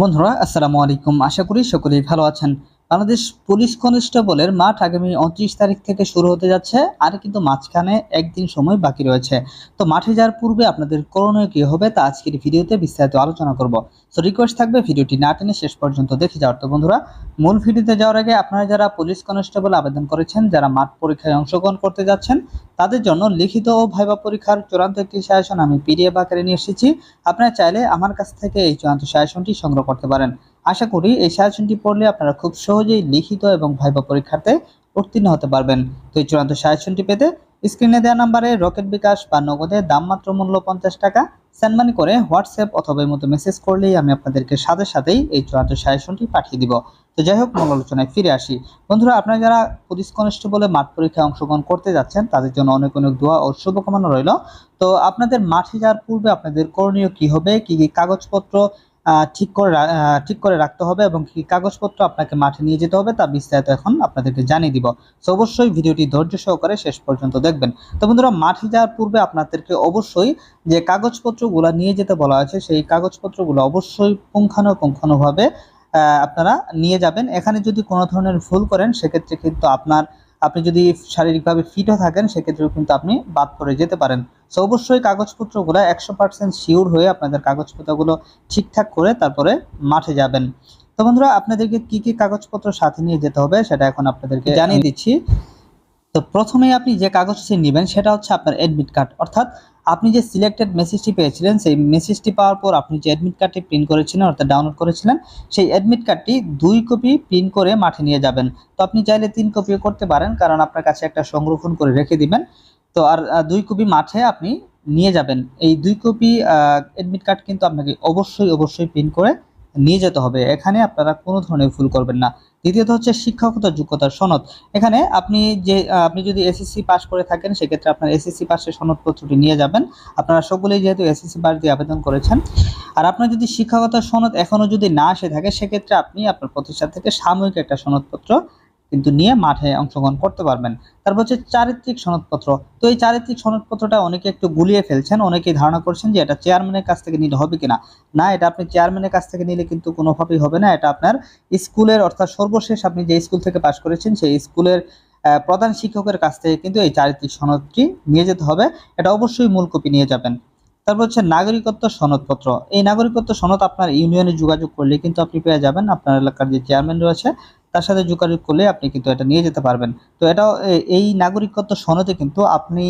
বন্ধুরা আসসালামু আলাইকুম। আশা করি সকলেই ভালো আছেন। বাংলাদেশ পুলিশ কনস্টেবলের মাঠ আগামী উনত্রিশ তারিখ থেকে শুরু হতে যাচ্ছে, আর কিন্তু মাঝখানে একদিন সময় বাকি রয়েছে। তো মাঠে যাওয়ার পূর্বে আপনাদের করণীয় কী হবে তা আজকের ভিডিওতে বিস্তারিত আলোচনা করব। সো রিকোয়েস্ট থাকবে ভিডিওটি না টেনে শেষ পর্যন্ত দেখে যাওয়ার। তো বন্ধুরা, মূল ভিডিওতে যাওয়ার আগে আপনারা যারা পুলিশ কনস্টেবল আবেদন করেছেন, যারা মাঠ পরীক্ষায় অংশগ্রহণ করতে যাচ্ছেন, তাদের জন্য লিখিত ও ভাইবা পরীক্ষার চূড়ান্ত একটি সাজেশন আমি পিডিএফ আকারে নিয়ে এসেছি। আপনারা চাইলে আমার কাছ থেকে এই চূড়ান্ত সাজেশনটি সংগ্রহ করতে পারেন। আশা করি এই সাজেশনটি পড়লে আপনারা খুব সহজেই লিখিত এবং ভাইবা পরীক্ষাতে উত্তীর্ণ হতে পারবেন। তো এই চূড়ান্ত সাজেশনটি পেতে স্ক্রিনে দেওয়া নাম্বারে রকেট বিকাশ বা নগদে দাম মাত্র মূল্য পঞ্চাশ টাকা সেন্ড মানি করে হোয়াটসঅ্যাপ অথবা এই মতো মেসেজ করলেই আমি আপনাদেরকে সাথে সাথেই এই চূড়ান্ত সাজেশনটি পাঠিয়ে দিব। তো যাই হোক, মূল আলোচনায় ফিরে আসি। বন্ধুরা, আপনারা যারা পুলিশ কনস্টেবলে মাঠ পরীক্ষায় অংশগ্রহণ করতে যাচ্ছেন, তাদের জন্য অনেক অনেক দোয়া ও শুভকামনা রইল। তো আপনাদের মাঠে যাওয়ার পূর্বে আপনাদের করণীয় কি হবে? কি কি কাগজপত্র ঠিক করে ঠিক করে রাখতে হবে এবং কি কাগজপত্র আপনাকে মাঠে নিয়ে যেতে হবে তা বিস্তারিত এখন আপনাদেরকে জানিয়ে দিব। তো অবশ্যই ভিডিওটি ধৈর্য সহকারে শেষ পর্যন্ত দেখবেন। তো বন্ধুরা, মাঠে যাওয়ার পূর্বে আপনাদেরকে অবশ্যই যে কাগজপত্রগুলো নিয়ে যেতে বলা আছে সেই কাগজপত্রগুলো অবশ্যই পুঙ্খানুপুঙ্খানুভাবে আপনারা নিয়ে যাবেন। এখানে যদি কোনো ধরনের ভুল করেন, সেক্ষেত্রে কিন্তু আপনার, আপনি যদি শারীরিকভাবে ফিটও থাকেন, সেক্ষেত্রেও কিন্তু আপনি বাদ পড়ে যেতে পারেন। সো অবশ্যই কাগজপত্রগুলো একশো পার্সেন্ট শিওর হয়ে আপনাদের কাগজপত্রগুলো ঠিকঠাক করে তারপরে মাঠে যাবেন। তো বন্ধুরা আপনাদেরকে কি কি কাগজপত্র সাথে নিয়ে যেতে হবে সেটা এখন আপনাদেরকে জানিয়ে দিচ্ছি। তো প্রথমেই আপনি যে কাগজটি নেবেন সেটা হচ্ছে আপনার অ্যাডমিট কার্ড অর্থাৎ আপনি যে সিলেক্টেড মেসেজটি পেয়েছিলেন সেই মেসেজটি পাওয়ার পর আপনি যে অ্যাডমিট কার্ডটি প্রিন্ট করেছিলেন অর্থাৎ ডাউনলোড করেছিলেন সেই অ্যাডমিট কার্ডটি দুই কপি প্রিন্ট করে মাঠে নিয়ে যাবেন। তো আপনি চাইলে তিন কপিও করতে পারেন কারণ আপনার কাছে একটা সংরক্ষণ করে রেখে দিবেন। তো আর দুই কপি মাঠে আপনি নিয়ে যাবেন। এই দুই কপি অ্যাডমিট কার্ড কিন্তু আপনাকে অবশ্যই অবশ্যই প্রিন্ট করে নিয়ে যেতে হবে। এখানে আপনারা কোনো ধরনের ভুল করবেন না। দ্বিতীয়ত হচ্ছে শিক্ষাগত যোগ্যতার সনদ। এখানে আপনি যে আপনি যদি এসএসসি পাস করে থাকেন, সেক্ষেত্রে আপনার এসএসসি পাসের সনদপত্রটি নিয়ে যাবেন। আপনারা সকলেই যেহেতু এসএসসি পাস দিয়ে আবেদন করেছেন। আর আপনার যদি শিক্ষাগত সনদ এখনও যদি না আসে থাকে, সেক্ষেত্রে আপনি আপনার প্রতিষ্ঠান থেকে সাময়িক একটা সনদপত্র কিন্তু নিয়ে মাঠে অংশগ্রহণ করতে পারবেন। তারপর হচ্ছে চারিত্রিক সনদপত্র। তো এই চারিত্রিক সনদপত্রটা অনেকে একটু গুলিয়ে ফেলছেন, অনেকেই ধারণা করছেন যে এটা চেয়ারম্যানের কাছ থেকে নিলে হবে কিনা। না, এটা আপনি চেয়ারম্যানের কাছ থেকে নিলে কিন্তু কোনোভাবেই হবে না। এটা আপনার স্কুলের অর্থাৎ সর্বশেষ আপনি যে স্কুল থেকে পাশ করেছেন, সেই স্কুলের প্রধান শিক্ষকের কাছ থেকে কিন্তু এই চারিত্রিক সনদটি নিয়ে যেতে হবে। এটা অবশ্যই মূল কপি নিয়ে যাবেন। তারপর হচ্ছে নাগরিকত্ব সনদপত্র। এই নাগরিকত্ব সনদ আপনার ইউনিয়নে যোগাযোগ করলে কিন্তু আপনি পেয়ে যাবেন। আপনার এলাকার যে চেয়ারম্যান রয়েছে তার সাথে যোগাযোগ করলে আপনি কিন্তু এটা নিয়ে যেতে পারবেন। তো এটাও এই নাগরিকত্ব সনদে কিন্তু আপনি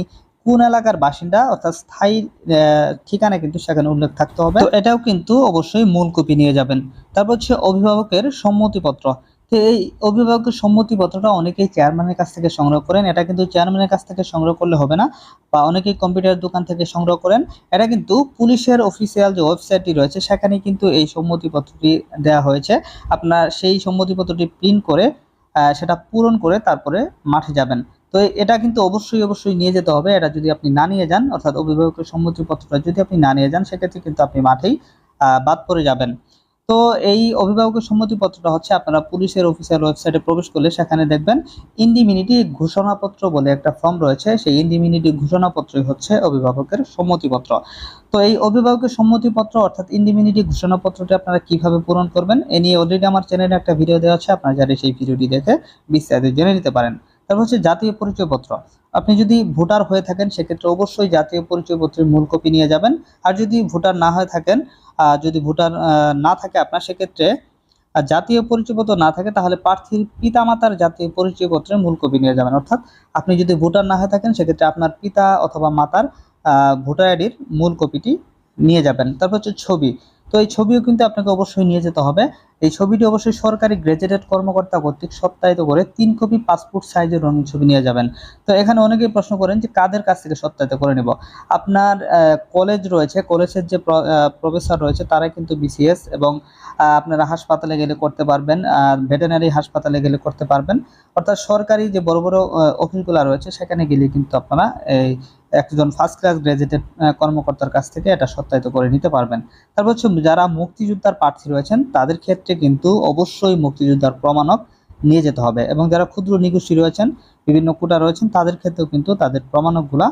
কোন এলাকার বাসিন্দা অর্থাৎ স্থায়ী ঠিকানা কিন্তু সেখানে উল্লেখ থাকতে হবে। তো এটাও কিন্তু অবশ্যই মূল কপি নিয়ে যাবেন। তারপর হচ্ছে অভিভাবকের সম্মতিপত্র। তো এই অভিভাবকের সম্মতিপত্রটা অনেকেই চেয়ারম্যানের কাছ থেকে সংগ্রহ করেন। এটা কিন্তু চেয়ারম্যানের কাছ থেকে সংগ্রহ করলে হবে না বা অনেকেই কম্পিউটার দোকান থেকে সংগ্রহ করেন। এটা কিন্তু পুলিশের অফিসিয়াল যে ওয়েবসাইটটি রয়েছে সেখানে কিন্তু এই সম্মতিপত্রটি দেওয়া হয়েছে। আপনার সেই সম্মতিপত্রটি প্রিন্ট করে সেটা পূরণ করে তারপরে মাঠে যাবেন। তো এটা কিন্তু অবশ্যই অবশ্যই নিয়ে যেতে হবে। এটা যদি আপনি না নিয়ে যান, অর্থাৎ অভিভাবকের সম্মতিপত্রটা যদি আপনি না নিয়ে যান, সেক্ষেত্রে কিন্তু আপনি মাঠেই বাদ পড়ে যাবেন। তো এই অভিভাবকের সম্মতিপত্রটা হচ্ছে আপনারা পুলিশের অফিসিয়াল ওয়েবসাইটে প্রবেশ করলে সেখানে দেখবেন ইন্ডিমিনিটি ঘোষণাপত্র বলে একটা ফর্ম রয়েছে। সেই ইন্ডিমিনিটি ঘোষণাপত্রই হচ্ছে অভিভাবকের সম্মতিপত্র। তো এই অভিভাবকের সম্মতিপত্র অর্থাৎ ইন্ডিমিনিটি ঘোষণাপত্রটি আপনারা কীভাবে পূরণ করবেন, এ নিয়ে অলরেডি আমার চ্যানেলে একটা ভিডিও দেওয়া আছে, আপনারা যারা সেই ভিডিওটি দেখে বিস্তারিত জেনে নিতে পারেন। তারপর হচ্ছে জাতীয় পরিচয়পত্র। আপনি যদি ভোটার হয়ে থাকেন, সেক্ষেত্রে অবশ্যই জাতীয় পরিচয়পত্রের মূল কপি নিয়ে যাবেন। আর যদি ভোটার না হয়ে থাকেন যদি ভোটার না থাকে আপনার, সেক্ষেত্রে জাতীয় পরিচয়পত্র না থাকে, তাহলে প্রার্থীর পিতামাতার জাতীয় পরিচয়পত্রের মূল কপি নিয়ে যাবেন। অর্থাৎ আপনি যদি ভোটার না হয়ে থাকেন, সেক্ষেত্রে আপনার পিতা অথবা মাতার ভোটার আইডির মূল কপিটি নিয়ে যাবেন। তারপর হচ্ছে ছবি। তো এই ছবিও কিন্তু আপনাকে অবশ্যই নিয়ে যেতে হবে। এই ছবিটি অবশ্যই সরকারি গ্র্যাজুয়েটেড কর্মকর্তা কর্তৃক সত্যায়িত করে তিন কপি পাসপোর্ট সাইজের রঙিন ছবি নিয়ে যাবেন। তো এখানে অনেকেই প্রশ্ন করেন যে কাদের কাছ থেকে সত্যায়িত করে নেব? আপনার কলেজ রয়েছে কলেজের যে প্রফেসর রয়েছে তারা কিন্তু বিসিএস এবং আপনারা হাসপাতালে গেলে করতে পারবেন ভেটেনারি হাসপাতালে গেলে করতে পারবেন। অর্থাৎ সরকারি যে বড় বড় অফিসগুলো রয়েছে সেখানে গেলে কিন্তু আপনারা এই একজন ফার্স্ট ক্লাস গ্র্যাজুয়েটেড কর্মকর্তার কাছ থেকে এটা সত্যায়িত করে নিতে পারবেন। তারপর হচ্ছে যারা মুক্তিযোদ্ধার প্রার্থী রয়েছেন, তাদের ক্ষেত্রে কিন্তু অবশ্যই মুক্তিযোদ্ধার প্রমাণক নিয়ে যেতে হবে এবং যারা ক্ষুদ্র নিগোষ্ঠী রয়েছেন, বিভিন্ন কোটা রয়েছেন, তাদের ক্ষেত্রেও কিন্তু তাদের প্রমাণকগুলা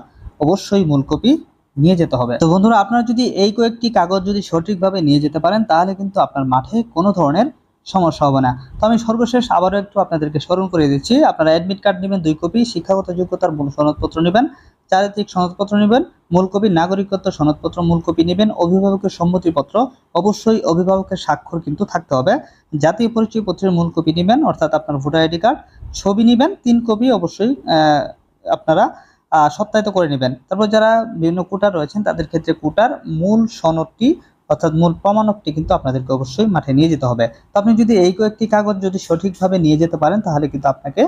অবশ্যই মূল কপি নিয়ে যেতে হবে। তো বন্ধুরা, আপনারা যদি এই কয়েকটি কাগজ যদি সঠিকভাবে নিয়ে যেতে পারেন, তাহলে কিন্তু আপনার মাঠে কোনো ধরনের সমস্যা হবে না। তো আমি সর্বশেষ আবারও একটু আপনাদেরকে স্মরণ করে দিচ্ছি, আপনারা অ্যাডমিট কার্ড নেবেন, দুই কপি, শিক্ষাগত যোগ্যতার মূল সনদপত্র নেবেন চারিত্রিক সনদপত্র নেবেন মূল কপি নাগরিকত্ব সনদপত্র মূল কপি নেবেন, অভিভাবকের সম্মতিপত্র, অবশ্যই অভিভাবকের স্বাক্ষর কিন্তু থাকতে হবে। জাতীয় পরিচয় পত্রের মূল কপি নেবেন, অর্থাৎ আপনার ভোটার আইডি কার্ড, ছবি নেবেন, তিন কপি অবশ্যই আপনারা সত্যায়িত করে নেবেন। তারপর যারা বিভিন্ন কোটার রয়েছেন, তাদের ক্ষেত্রে কোটার মূল সনদটি, অর্থাৎ মূল প্রমাণকটি কিন্তু আপনাদেরকে অবশ্যই মাঠে নিয়ে যেতে হবে। তো আপনি যদি এই কয়েকটি কাগজ যদি সঠিকভাবে নিয়ে যেতে পারেন, তাহলে কিন্তু আপনাকে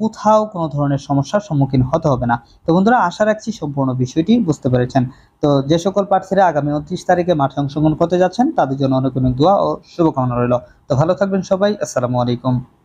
কোথাও কোনো ধরনের সমস্যার সম্মুখীন হতে হবে না। তো বন্ধুরা, আশা রাখছি সম্পূর্ণ বিষয়টি বুঝতে পেরেছেন। তো যে সকল প্রার্থীরা আগামী উনত্রিশ তারিখে মাঠে অংশগ্রহণ করতে যাচ্ছেন, তাদের জন্য অনেক অনেক দোয়া ও শুভকামনা রইল। তো ভালো থাকবেন সবাই। আসসালামু আলাইকুম।